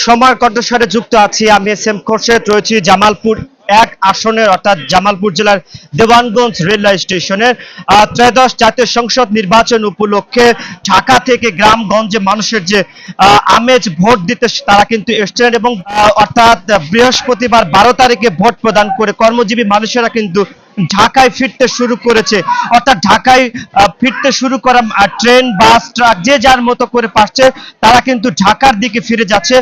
সময় কণ্ঠস্বরে যুক্ত আছি আমি এস এম খোরশেদ রয়েছি জামালপুর এক আসনের অর্থাৎ জামালপুর জেলার দেওয়ানগঞ্জ রেলওয়ে স্টেশনের ত্রয়োদশ জাতীয় সংসদ নির্বাচন উপলক্ষে ঢাকা থেকে গ্রামগঞ্জে মানুষের যে আমেজ ভোট দিতে তারা কিন্তু এসছেন এবং অর্থাৎ বৃহস্পতিবার বারো তারিখে ভোট প্রদান করে কর্মজীবী মানুষেরা কিন্তু ঢাকায় ফিরতে শুরু করেছে। অর্থাৎ ঢাকায় ফিরতে শুরু করা ট্রেন, বাস, ট্রাক যে যার মতো করে পাচ্ছে তারা কিন্তু ঢাকার দিকে ফিরে যাচ্ছে।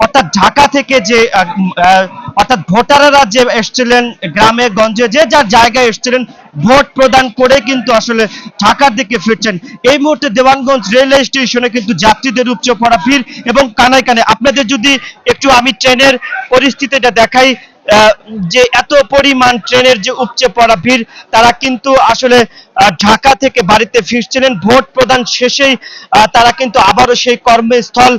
অর্থাৎ ঢাকা থেকে যে অর্থাৎ ভোটাররা যে এসছিলেন গ্রামে, গঞ্জে, যে যার জায়গায় এসছিলেন, ভোট প্রদান করে কিন্তু আসলে ঢাকার দিকে ফিরছেন। এই মুহূর্তে দেওয়ানগঞ্জ রেলওয়ে স্টেশনে কিন্তু যাত্রীদের উপচে পড়া ভিড় এবং কানায় কানে আপনাদের যদি একটু আমি ট্রেনের পরিস্থিতিটা দেখাই যে এত পরিমাণ ট্রেনের যে উপচে পড়া ভিড়, তারা কিন্তু আসলে ঢাকা থেকে বাড়িতে ফিরছিলেন। ভোট প্রদান শেষেই তারা কিন্তু আবারও সেই কর্মস্থল,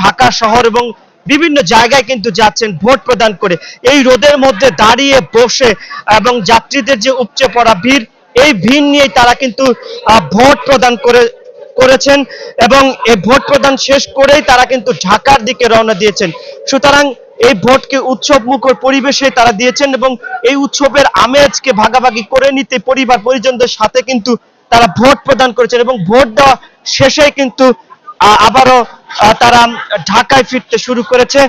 ঢাকা শহর এবং বিভিন্ন জায়গায় কিন্তু যাচ্ছেন ভোট প্রদান করে। এই রোদের মধ্যে দাঁড়িয়ে বসে এবং যাত্রীদের যে উপচে পড়া ভিড়, এই ভিড় নিয়েই তারা কিন্তু ভোট প্রদান করে, করেছেন এবং এই ভোট প্রদান শেষ করেই তারা কিন্তু ঢাকার দিকে রওনা দিয়েছেন। সুতরাং এই ভোটকে উৎসব মুখর পরিবেশে তারা দিয়েছেন এবং এই উৎসবের আমেজকে ভাগাভাগি করে নিতে পরিবার, পরিজনদের সাথে কিন্তু তারা ভোট প্রদান করেছেন এবং ভোট দেওয়া শেষে কিন্তু আবারও তারা ঢাকায় ফিরতে শুরু করেছে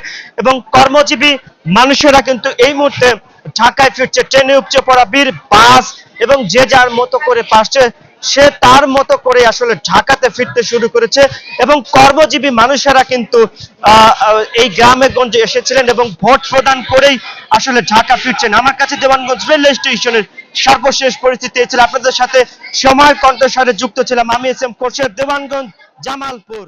এবং কর্মজীবী মানুষেরা কিন্তু এই মুহূর্তে ঢাকায় ফিরছে। ট্রেনে উপচে পড়া ভিড় বাস এবং যে যার মতো করে পাশে সে তার মতো করে আসলে ঢাকাতে ফিরতে শুরু করেছে এবং কর্মজীবী মানুষেরা কিন্তু এই গ্রামে গঞ্জে এসেছিলেন এবং ভোট প্রদান করেই আসলে ঢাকা ফিরছেন। আমার কাছে দেওয়ানগঞ্জ রেলওয়ে স্টেশনের সর্বশেষ পরিস্থিতি এই ছিল। আপনাদের সাথে সময় কণ্ঠস্বরে যুক্ত ছিলাম। আমি এস এম খোরশেদ, দেওয়ানগঞ্জ, জামালপুর।